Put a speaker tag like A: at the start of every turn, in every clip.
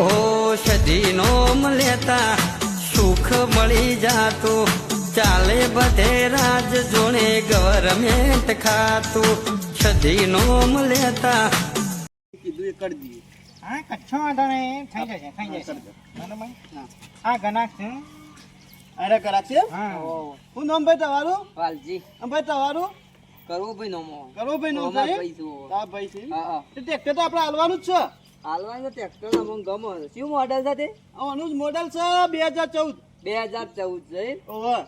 A: ઓ સદીનો લેતા સુખ મળી જાતું. ચાલે બધે રાજ જોણે ગવર્મેન્ટ ખાતું. સદીનો લેતા.
B: કીધું એ કરી દઈએ.
C: હા કચ્છો વાંધો નહીં. થઈ જશે થઈ જશે. બરાબર? ગનાક છે.
B: અરે કરા છે?
C: હું.
B: નામ ભાઈ તમારું?
D: વાલજી.
B: ભાઈ તમારું?
D: કરવો ભાઈ નોમો
B: કરો ભાઈ નામ
D: ભાઈ? છું.
B: ભાઈ છે
D: હા હા.
B: તે ટ્રેક્ટર તો આપણે હાલવાનું જ છે.
D: હાલવાનું તો ટ્રેક્ટર ના મને ગમો છે. શું મોડલ છે તે?
B: આનું જ છે બે હજાર ચૌદ.
D: બે હજાર ચૌદ છે
B: ઓવર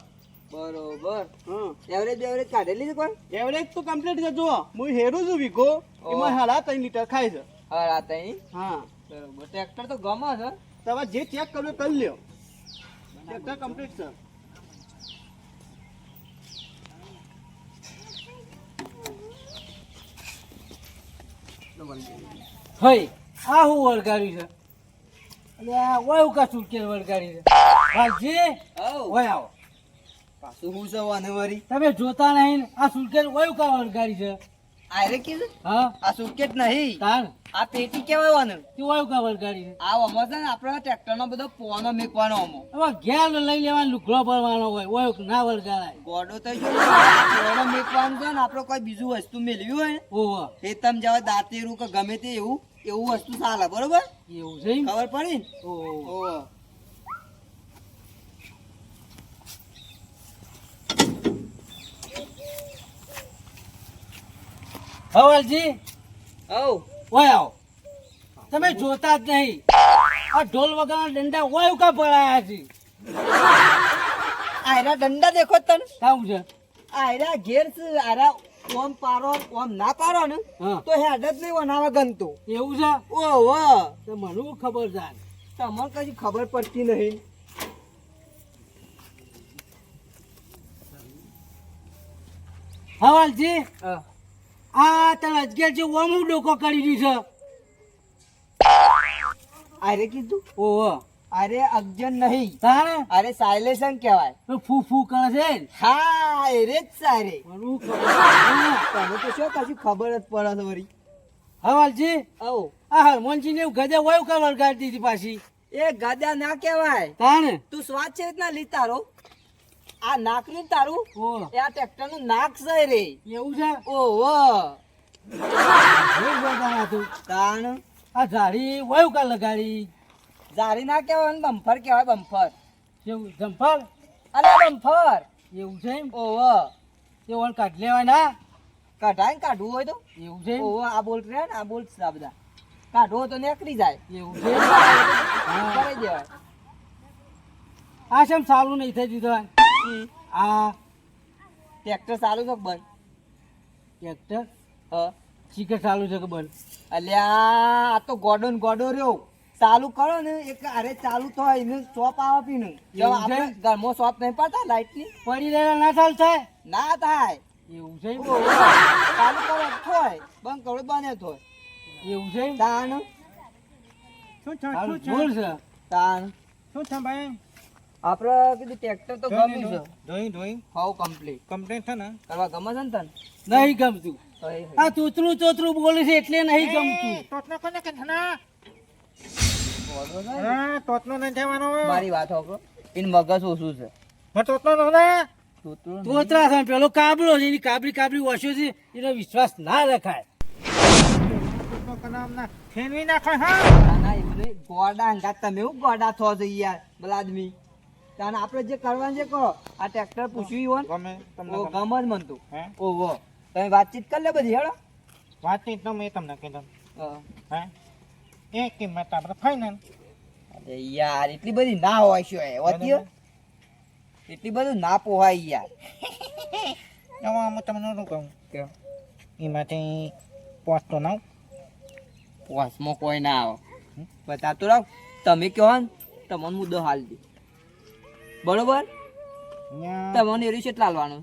D: બરોબર.
B: હા.
D: એવરેજ બેવરેજ કાઢેલી છે કોઈ?
B: એવરેજ તો કમ્પ્લીટ છે. જુઓ હું હેરું છું વીઘો એમાં હાડા ત્રણ લીટર ખાય છે.
D: હા રાતે
B: હા.
D: બરોબર. ટ્રેક્ટર તો ગમો છે.
B: તમે જે ચેક કરવું કરી લ્યો. ટ્રેક્ટર કમ્પ્લીટ છે.
C: હઈ. આ હું વળગાડ્યું છે. અને આ ઓય ઉકા સુટકેસ વળગાડી છે.
D: હવ
C: ઓય આવો.
D: પાછું હું છે વાનવારી
C: તમે જોતા નહીં આ સુટકેસ ઓય ઉકા વળગાડી છે.
D: આરે કીધું?
C: હા.
D: આ સુટકેટ નહીં.
C: તાણ.
D: આ પેટી કેવાય વાનું
C: તે ઓય ઉકા વળગાડી છે.
D: આ અમો છે ને આપણે ટ્રેક્ટર નો બધો પોનો મેકવાનો અમો
C: હવે ઘેર લઈ લેવાનો લુગડો ભરવાનો હોય ઓય ના વળગાડાય.
D: ગોડો તો જો પોનો મેકવાનું છે ને આપણો કોઈ બીજું વસ્તુ મેળવ્યું હોય
C: ઓહો.
D: એ તમે જવા દાંતેરું કે ગમે તે એવું એવું વસ્તુ ચાલે બરોબર?
C: એવું છે?
D: ખબર પડી ને?
C: ઓહો. હવાલજી?
D: હવ.
C: ઓય આવો. તમે જોતા જ નહીં. આ ઢોલ વગરના ડંડા ઓય કા પડાયા છે.
D: આયરા ડંડા દેખો તને.
C: કામ છે.
D: આયરા ઘેર આયરા ઓમ પારો ઓમ ના પારો ને તો હેડ જ નહીં વનાવા ગમતો.
C: એવું છે?
D: ઓહો.
C: તો મને ખબર છે
D: તમને કઈ ખબર પડતી નહીં.
C: હવાલજી આ તમે અગિયાર જે ઓમ ડોકો કરી દીધું.
D: આરે કીધું?
C: છે ઓહો.
D: અરે અગજન નહીં.
C: તારે
D: અરે સાયલેશન કહેવાય.
C: તો ફૂ ફૂ કરે છે ને?
D: હા એરે જ સારે તમે તો શું કશું ખબર જ પડે વળી.
C: હવાલજી
D: ઓ
C: આ હરમોનજી ને ગજે વાયુ કા ગાડી દીધી પાછી.
D: એ ગાદા ના કહેવાય.
C: તારે
D: તું સ્વાદ છે રીતના લીતારો આ આ નાકનું તારું. એ આ ટ્રેક્ટરનું નાક છે રે.
C: એવું છે?
D: ઓહો. તાણ.
C: આ ગાડી વાયુ કા લગાડી.
D: જારી ના કહેવાય ને બમ્ફર કહેવાય બમ્ફર
C: જેવું જમ્ફર
D: અરે બમ્ફર
C: એવું છે એમ?
D: ઓહો.
C: તે ઓન કાઢ લેવાય ના
D: કઢાય ને કાઢવું હોય તો.
C: એવું છે?
D: ઓહો આ બોલ્ટ રહે ને આ બોલ્ટ આ બધા. કાઢવો તો નીકળી જાય.
C: એવું છે
D: કરી દેવાય.
C: આ શેમ સારું નહીં થઈ દીધું આ
D: ટ્રેક્ટર સારું છે બંધ?
C: ટ્રેક્ટર?
D: હ.
C: ચીકર ચાલુ છે કે બંધ?
D: અલ્યા આ તો ગોડો ને ગોડો રહ્યો. ચાલુ કરો ને એક અરે ચાલુ તો એને શોપ આવે પીનું જો આપણે ઘરમાં શોપ નહીં પડતા લાઈટની.
C: પડી રહેલા ના ચાલ થાય
D: ના થાય.
C: એવું છે
D: ચાલુ કરો થાય બંધ કરો બને થોય
C: એવું છે?
D: તાણ.
C: શું છે
D: તાણ.
C: શું છે ભાઈ?
D: આપણે કીધું ટ્રેક્ટર તો ગમ્યું છે.
C: ધોઈ ધોઈ.
D: હાઉ કમ્પ્લીટ
C: કમ્પ્લીટ છે ને?
D: કરવા ગમે છે ને તને?
C: નહીં ગમતું. આ તોતરું તોતરું બોલે છે એટલે નહીં ગમતું.
D: મારી વાત હોકો એન મગજ ઓછું છે. તોતરું
C: તોતરા છે પેલો કાબલો છે એની કાબરી કાબલી ઓછો છે એનો વિશ્વાસ ના રખાય.
D: ના ના હા નહીં. ગોડા તમે એવું ગોડા થો છો યાર ભલા આદમી તાને આપણે જે કરવાનું છે કહો. આ ટ્રેક્ટર પૂછવી હોય ને ઓ ગમ. જ મનતું. ઓહો. તમે વાતચીત કરી લે બધી હેડો.
C: વાતચીત તો મેં તમને કીધું.
D: હા.
C: એ કિંમત આપણે ફાઈનલ
D: અરે યાર એટલી બધી ના હોય છે હોતી એટલી બધું ના પોહાય યાર.
C: એમાં હું તમને શું કહું?
D: કેમ?
C: એમાંથી પોસ્ટો નાવ
D: પોસમાં કોઈ ના આવે. બતાતો રાખ તમે કહો ને તમને મુદ્દો હાલ દે. બરોબર? તમને એરી કેટલા હાલવાનું.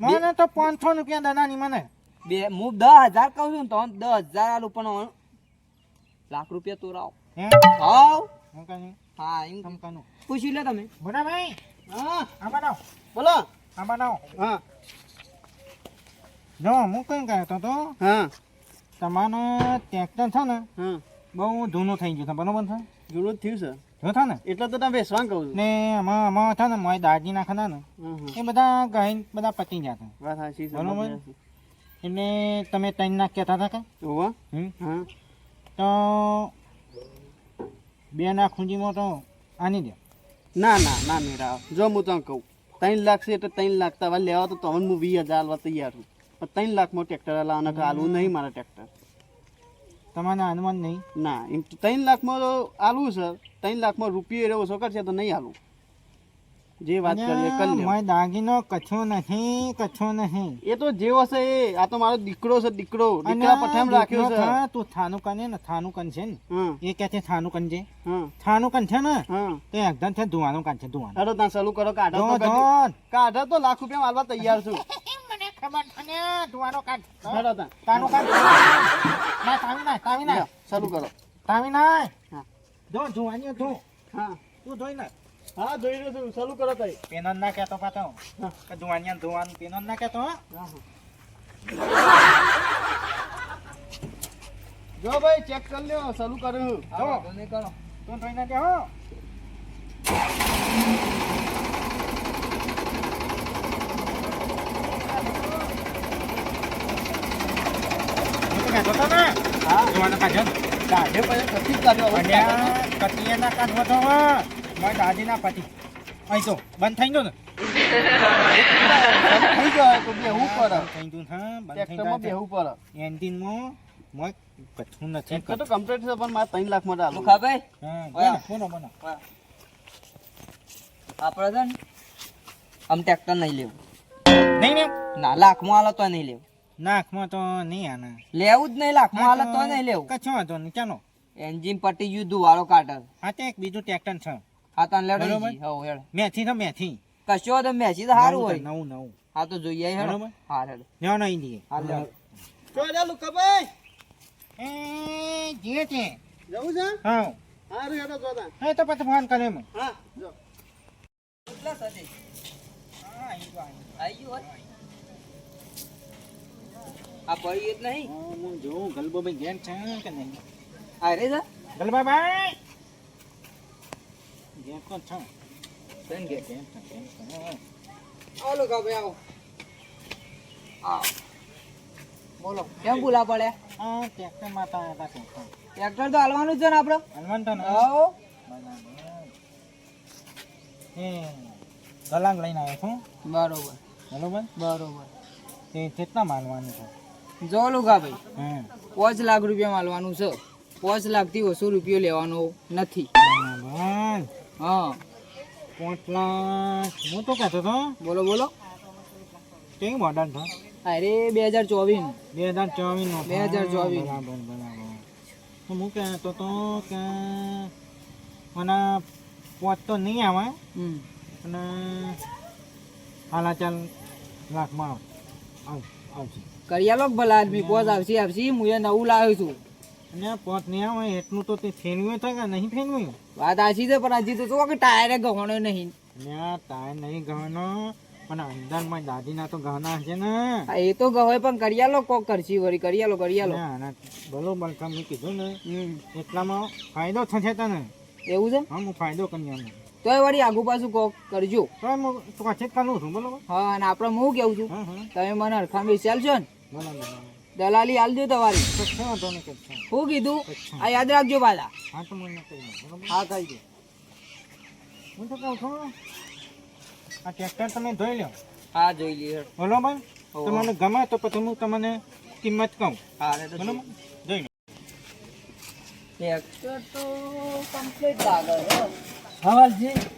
C: મને તો પાંચસો રૂપિયા દાદાની મને.
D: બે હું દસ હજાર કહું છું ને તો દસ હજાર આલું પણ લાખ રૂપિયા તો રાવ
C: હે?
D: હાવ.
C: હું
D: હા એમ
C: કમકાનું કનું
D: પૂછી લે તમે.
C: મોટા ભાઈ
B: હા.
C: આમાં આવો
B: બોલો.
C: આમાં આવો
B: હા.
C: જો હું કઈ કહેતો તો
B: હા.
C: તમારો ટ્રેક્ટર છે ને
B: હા.
E: બહુ જૂનું થઈ ગયું છે બરોબર છે?
B: જૂનું જ થયું છે.
E: જો થાય ને
B: એટલે તો તમે વેચવાનું કહું છું.
E: ને આમાં આમાં થાય ને મારી દાદી નાખના ને. એ બધા ગાય બધા પતી ગયા હતા
B: વાત સાચી
E: બરોબર. એટલે તમે ત્રણ નાખ કહેતા હતા કે.
B: હોવે?
E: હમ?
B: હા.
E: તો બે ના ખૂંજીમાં તો આની દે.
B: ના ના ના મેરા. જો હું તને કહું ત્રણ લાખ છે એટલે ત્રણ લાખ તમારે લેવા તો તમને હું વીસ હજાર આલવા તૈયાર છું. પણ ત્રણ લાખમાં ટ્રેક્ટર લાવવાના કે આલવું નહીં મારા ટ્રેક્ટર
E: તમારે અનુમાન નહીં.
B: ના એમ ત્રણ લાખમાં તો આલવું છે. ત્રણ લાખમાં રૂપિયો એવો ઓછો કરશે તો નહીં આલવું જે વાત કરીએ કરી
E: દાગીનો કચ્છો નહીં કચ્છો નહીં.
B: એ તો જેવો છે એ. આ તો મારો દીકરો છે દીકરો. દીકરા પઠામ રાખ્યો છે.
E: તું થાનું કને ને થાનું કન છે ને એ કે છે થાનું કન છે થાનું કન છે ને તે એકદમ છે ધુવાનું કન છે ધુવાનું.
B: અરે ત્યાં ચાલુ કરો કાઢો તો કાઢો તો લાખ રૂપિયા માલવા તૈયાર છું.
E: ખબર છે ધુવાનો કાઢ.
B: હાલો ત્યાં.
E: તાનું કાઢ. ના તાવી ના તાવી ના
B: ચાલુ કરો.
E: તાવી ના જો જુવાની તું
B: હા.
E: તું ધોઈ ને
B: હા જોઈ રહ્યો છું. ચાલુ કરો તઈ.
E: પેનન ના કહેતો પાતો જુવાની ધુવાનું પેનન ના કહેતો હા.
B: જો ભાઈ ચેક કરી લ્યો. ચાલુ કર્યું.
E: જો.
D: નહીં કરો.
E: તું જોઈ ના. કે હો હા જુવાનો કાઢ્યો.
B: કાઢે પછી કથી જ કાઢ્યો હવે
E: ના કાઢવો તો હો. મારા દાદીના પતિ અહીં તો બંધ થઈ ગયો ને?
B: થઈ ગયો તો બેહવું પડે
E: થઈ ગયું હા બંધ થઈ
B: ટ્રેક્ટરમાં
E: જાય.
B: બેહવું પડે.
E: એન્જિનમાં મોય કઠું નથી
B: તો કમ્પ્લીટ છે પણ મારે ત્રણ લાખ માટે ખા
D: ભાઈ
E: હા બોનો બોલો
D: આપણે છે ને આમ ટ્રેક્ટર નહીં લેવું.
E: નહીં ને
D: ના લાખમાં આલો તો નહીં લેવું.
E: નાખમાં તો નહીં આના
D: લેવું જ નહીં લાખમાં આલો તો નહીં લેવું.
E: કચ્છો વાંધો નહીં ચાલો.
D: એન્જિન પટી ગયું વાળો કાઢે.
E: હા તો એક બીજું ટ્રેક્ટર છે.
D: હા તને લેડો હો હેડ.
E: મેથી તો મેથી.
D: કશો તો મેથી તો સારું હોય.
E: નવું નવું.
D: હા તો જોઈએ હેડ. હા હેડ.
E: ન્યો નહીં દઈએ
D: હા લેડો
B: તો ચાલુ કબાઈ
E: એ જે છે.
B: જવું છે?
E: હા.
B: હા રે હેડો જોતા
E: હે તો પછી ફોન કરે મેં
B: હા જો.
D: કેટલા સાથે? ગયું. આ પડી જ નહીં?
E: હું જોઉં ગલબો ભાઈ ઘેર છે કે નહીં?
D: અરે છે
E: ગલબા ભાઈ ઘેર છે?
D: બેન ઘેર.
E: ઘેર છે, ઘેર છે.
D: આવો લોકો ભાઈ આવો. આવો બોલો કેમ બોલા પડે?
E: આ ટ્રેક્ટરમાં તો આવ્યા હતા ટ્રેક્ટર
D: ટ્રેક્ટર તો હાલવાનું છે ને આપડે
E: હલવાન તો
D: આવો
E: એ ગલાંગ લઈને આવ્યો છું?
D: બરોબર.
E: બરોબર?
D: બરોબર.
E: તે કેટલા માલવાનું છે?
D: જો લુગા ભાઈ. પાંચ લાખ રૂપિયા માલવાનું છે. પાંચ લાખથી ઓછો રૂપિયો લેવાનો નથી. હા.
E: પાંચ લાખ હું તો કહેતો હતો.
D: બોલો બોલો.
E: કેવું મોડલ છે?
D: અરે બે હજાર ચોવીસ.
E: બે હજાર ચોવીસ નો
D: 2024.
E: બરાબર બરાબર. તો હું કહેતો તો કે મને પાંચ તો નહીં આવે અને હાલા ચાલ લાખમાં આવ આવશે.
D: કરિયાલો ભલા આદમી પોચ આવશે આવશે. હું એ નવું લાવ્યો છું.
E: અને પોત આવે એટલું તો તે છે કે નહીં ફેરવ્યું.
D: વાત આછી છે પણ હજી તો જો કે ટાયરે ગવાનો નહીં.
E: અને આ ટાયર નહીં ગહનો પણ અંદરમાં દાદીના તો ગાના છે ને.
D: એ તો ગવાય પણ કરિયાલો કોક કરશી વળી કરિયાલો કરિયાલો.
E: અને આના બરોબર કીધું ને. એટલામાં ફાયદો થશે તને.
D: એવું છે?
E: હા હું ફાયદો કરી
D: તોય વળી આગુ પાછું કોક કરજો.
E: તો હું જ કરું છું બરોબર?
D: હા અને આપણે હું કેવું છું? તમે મને હરખામ છો ને?
E: બરાબર
D: દલાલી આલજો તમારી. શું કીધું? આ યાદ રાખજો પાછા.
E: હા તો મને
D: હા કહી દો.
E: હું તો કહું છું આ ટ્રેક્ટર તમે ધોઈ લો
D: હા જોઈ લઈએ.
E: બોલો
D: ભાઈ
E: તમને ગમે તો પછી હું તમને કિંમત કહું.
D: હા
E: બોલો જોઈ. લો
D: ટ્રેક્ટર તો કમ્પ્લીટ લાગે
C: હવાલજી
D: હા.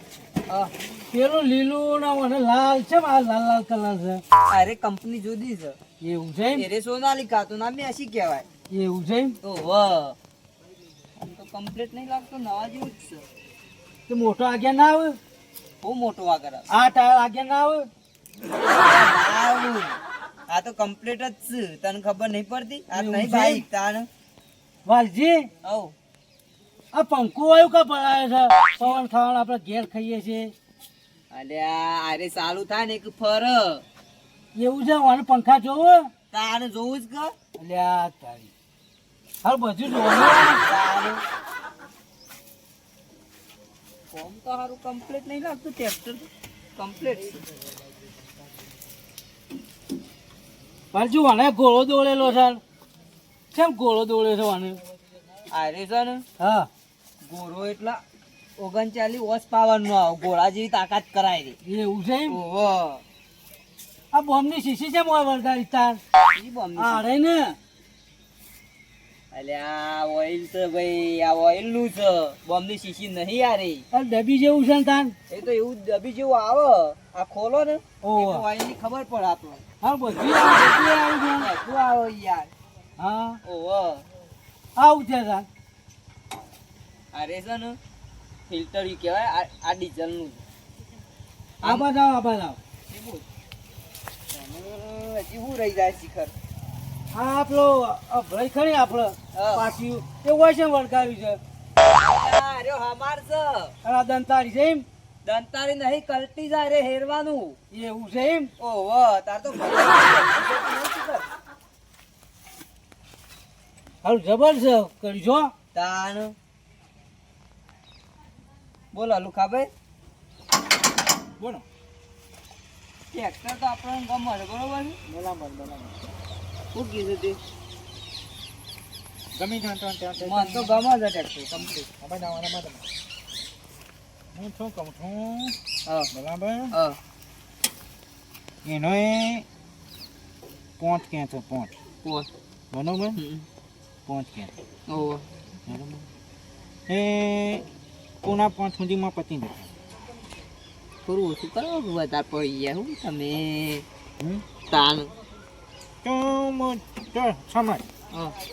C: પેલું લીલું ના મને લાલ છે આ લાલ લાલ કલર છે.
D: અરે કંપની જુદી છે.
C: એવું છે
D: અરે સોનાલિકા તો નામ એસી કહેવાય.
C: એવું છે
D: તો વાહ તો કમ્પ્લીટ નહીં લાગતો નવા જેવું જ છે.
C: તો મોટો આગળ ના આવે?
D: બહુ મોટો આગળ
C: આ ટાયર આગ્યા ના આવે?
D: આ તો કમ્પ્લીટ જ છે. તને ખબર નહીં પડતી? આ નહીં? બાઈક તાણ.
C: વાલજી?
D: હવ
C: આ પંખો આવ્યું કા પડાયો છે? પવન થવાનું આપણે ઘેર ખાઈએ છીએ.
D: અલ્યા અરે ચાલુ થાય ને એક ફર.
C: એવું છે મને પંખા જોવો?
D: તારે જોવું જ કર
C: અલ્યા તારી. હાલ બધું જોવાનું
D: સારું. ફોર્મ તો સારું કમ્પ્લીટ નહીં લાગતું ટ્રેક્ટર કમ્પ્લીટ
C: પાછું વાને ગોળો દોડેલો છે. કેમ ઘોડો દોડ્યો છે વાને
D: આરે છે ને?
C: હા.
D: ગોરો એટલા ઓગણચાલીસ ઓસ પાવર નો આવ. ઘોડા જેવી તાકાત કરાય રે
C: એવું છે આ બોમ્બની શીશી છે મોય વરદારી તાર.
D: ઈ બોમ્બ
C: આ રે ને.
D: અલે આ ઓઇલ તો ભાઈ આ ઓઇલનું છે. બોમ્બની શીશી નહીં યાર
C: આ ડબ્બી જેવું છે તાર.
D: એ તો એવું ડબી જેવું આવે. આ ખોલો ને. ઓ ઓઇલની ખબર પડે આપણે
C: હા બધું આવે, છે.
D: બધું આવે યાર.
C: હા.
D: ઓ
C: આવું છે તાર.
D: અરે છે ને ફિલ્ટર ઈ કહેવાય આ આ ડીઝલનું
C: આ જાવ આ આવ
D: હજી રહી જાય શિખર?
C: હા આપણો આ ભઈ ખરી આપણે
D: હા.
C: પાટિયું એ હોય છે વળગાવી છે?
D: આ અરે હમાર છે.
C: અરે દંતારી છે એમ?
D: દંતારી નહીં કલટી જાય રે હેરવાનું.
C: એવું છે એમ?
D: ઓહો તાર તો
C: હાલ જબર છે કરી છો
D: તાન. બોલો લુખાભાઈ
E: બોલો.
D: ટ્રેક્ટર તો આપણને ગમે છે બરોબર?
E: બરાબર બરાબર.
D: શું કીધું તે?
E: ગમી જાય તો
D: મને તો ગમે છે ટ્રેક્ટર. કમ્પ્લીટ.
E: અમે જવાના માટે હું શું કહું છું?
D: હા.
E: બરાબર?
D: હા.
E: એનો એ પોંચ કે છે? પોંચ.
D: પોંચ.
E: બરોબર? પોંચ કે
D: ઓ
E: બરાબર? એ પૂના પાંચ સુધીમાં પતી જશે
D: થોડું ઓછું કરો વધારે પડી ગયા. હું તમે? તાન
E: તો સમજ.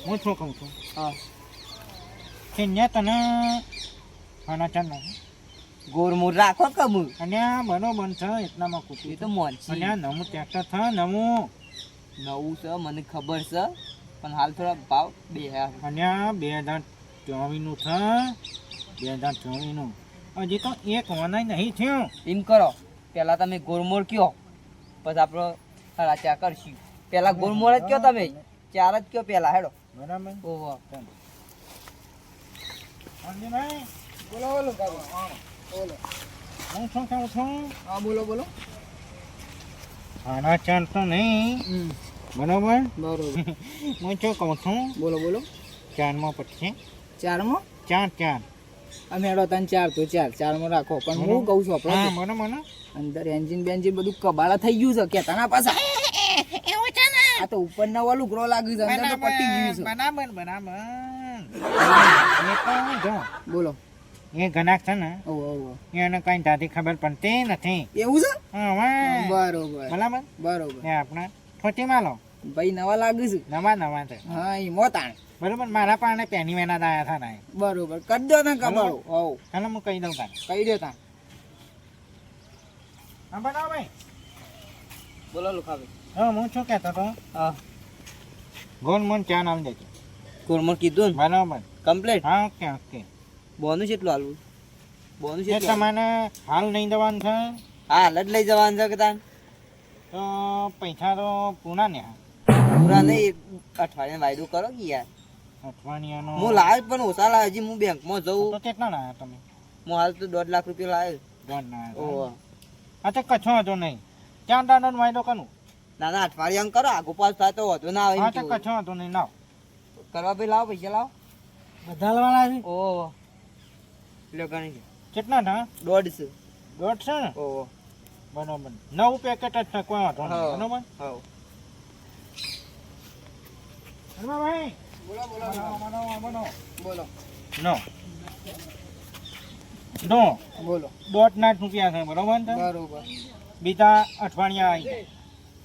D: હું.
E: શું કહું છું?
D: હા.
E: કે ત્યાં તને આના ચાલ
D: ગોરમોર રાખો કમુ
E: અને બરોબર છે એટલામાં કૂટી
D: તો મોન
E: અને નમું ટ્રેક્ટર છે નવું
D: નવું છે મને ખબર છે. પણ હાલ થોડા ભાવ બે હજાર.
E: અને બે હજાર ચોવીસનું છે. બે હજાર ચોવીસનું. હજી તો એક વનાય નહીં થયું.
D: એમ કરો. પહેલાં તમે ગોરમોર કયો. પછી આપણો ચાર કરશું. પહેલાં ગોરમોર જ કયો તમે. ચાર જ કયો પહેલાં હેડો.
E: બરાબર.
D: ઓહો બોલો બોલો. બોલો.
E: હું શું કહું છું?
D: હા બોલો બોલો.
E: આના ચાર તો નહીં. બરાબર?
D: બરોબર.
E: હું શું કહું છું?
D: બોલો બોલો.
E: ચારમાં પછી.
D: ચારમાં?
E: ચાર ચાર.
D: અમે હેડો તન ચાર તો ચાર ચારમાં રાખો. પણ હું કહું છું આપણે
E: મને ને
D: અંદર એન્જિન બેન્જિન બધું કબાળા થઈ ગયું છે. કે તના પાછા? આ તો ઉપર ના વાલું ગ્રો લાગ્યું છે. અંદર તો પટી ગયું છે.
E: બનામન બનામન. એ તો જો
D: બોલો.
E: એ ગણાક છે ને
D: ઓ ઓ
E: એને કઈ જાતી ખબર પડતી નથી.
D: એવું છે?
E: હા
D: બરોબર.
E: બરાબર
D: બરોબર.
E: એ આપણે ઠોચીમાં લો.
D: ભાઈ નવા લાગુ છે.
E: નવા નવા છે.
D: હા એ મોતાણ.
E: બરોબર મારા પાણે પેની વેના દાયા થા ના
D: બરોબર. કરી દો ને કબાળો હોવ.
E: ચાલો હું કહી દઉં તારે
D: કહી દો તા
E: હા બરાબર ભાઈ.
D: બોલો લુખાભાઈ.
E: હા હું શું કહેતો તો
D: હા.
E: ગોલ મોન ચા નામ દેજો?
D: કોરમર કીધું ને?
E: બરાબર
D: કમ્પ્લીટ?
E: હા ઓકે ઓકે.
D: બોનું એટલું આલું બોનું
E: એ
D: કેટલું
E: તમારે હાલ નહીં દેવાનું છે?
D: હા હાલ જ લઈ જવાનું છે કે તાન
E: તો પૈસા તો પૂના ને
D: પૂરા નહીં અઠવાડિયા વાયદો કરો કે યાર.
E: અઠવાડિયાનો
D: હું લાવ્યો પણ ઓછા લાવ્યો હજી હું બેંકમાં
E: તો કેટલા લાયા તમે?
D: હું હાલ તો દોઢ લાખ રૂપિયા લાવ્યો
E: દોઢ હા તો કચ્છો હતો નહીં. ત્યાં દાડો વાયદો કરું?
D: ના ના અઠવાડિયા કરો આગો પાસ થાય તો વધુ ના આવે
E: હા કચ્છો હતો નહીં ના
D: કરવા ભાઈ લાવો પૈસા લાવો.
C: બધા વાળા છે?
D: ઓહો. લ્યો ગણી.
E: કેટલા થા
D: દોઢ છે.
E: દોઢ છે ને?
D: ઓહો.
E: બરોબર. નવ પેકેટ જ છે કોઈ વાંધો નહીં.
D: હા.
E: બરોબર
D: હા બોલો બોલો. બોલો
E: નો નો
D: બોલો
E: દોઢ ના રૂપિયા છે બરોબર બીજા અઠવાડિયા આવી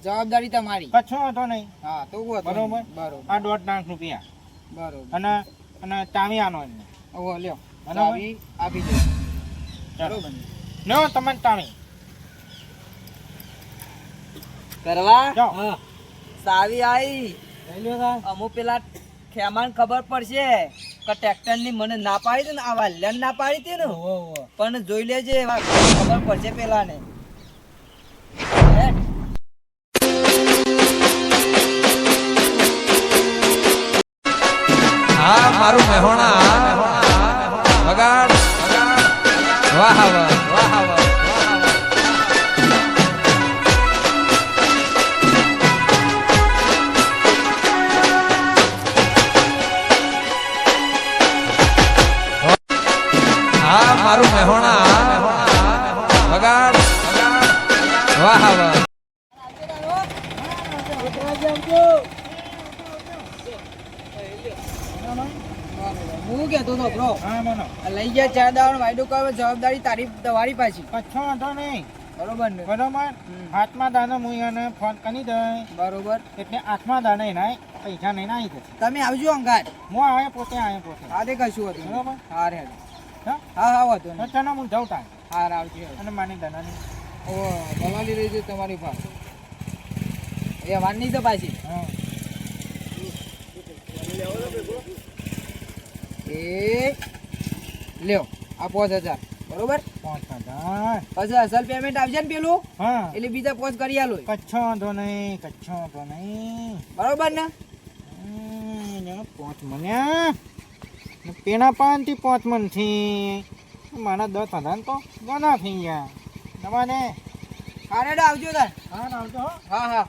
D: જવાબદારી તમારી
E: કચ્છો હતો નહીં
D: હા તો.
E: બરોબર.
D: બરોબર
E: આ દોઢ લાખ રૂપિયા
D: બરોબર
E: અને અને ચાવી આનો
D: ઓહો લ્યો. ચાવી આપી દો બરોબર
E: લો તમે ચાવી
D: કરવા. સાવી આવી અમુક પેલા ખેમાન ખબર પડશે કે ટ્રેક્ટરની મને ના પાડી હતી ને આ વાલ્યાને ના પાડી હતી ને. પણ જોઈ લેજે એવા ખબર પડશે પેલા ને હા મારું મહેણા વાહ વાહ વાહ. હું
F: હા
E: બોલો.
F: લઈ ગયા ચાર દાવાનો વાયદો કરો જવાબદારી તારી તમારી પાછી.
E: કચ્છો વાંધો નહીં.
F: બરોબર ને?
E: બરોબર? હાથમાં દાનો હું એને ફોન કરી દે.
F: બરોબર.
E: એટલે આઠમા દાને નાય પૈસા નહીં આવી જશે.
F: તમે આવજો અંગાત
E: હું આવે પોતે આવે પોતે.
F: હા તે કશું હતું
E: બરોબર?
F: હા રે
E: હા?
F: હા
E: તો ચાલો હું જાઉં તાણ
F: હા આવજો.
E: અને માની દાનાની
F: ઓ દલાલી રહી છે તમારી પાસે. એ વાનની તો પાછી
E: હા.
F: એ લ્યો આ પાંચ હજાર. બરોબર?
E: પાંચ હજાર.
F: પછી અસલ પેમેન્ટ આવશે ને પેલું?
E: હા.
F: એટલે બીજા પાંચ કરી આલો
E: કચ્છો વાંધો નહીં કચ્છો વાંધો નહીં.
F: બરોબર ને?
E: પાંચ મને પેના પાન પાંચથી પાંચ મનથી મારા દસ હજાર તો ઘણા થઈ ગયા. તમારે?
F: હા આવજો તાર.
E: હા આવજો
F: હા હા.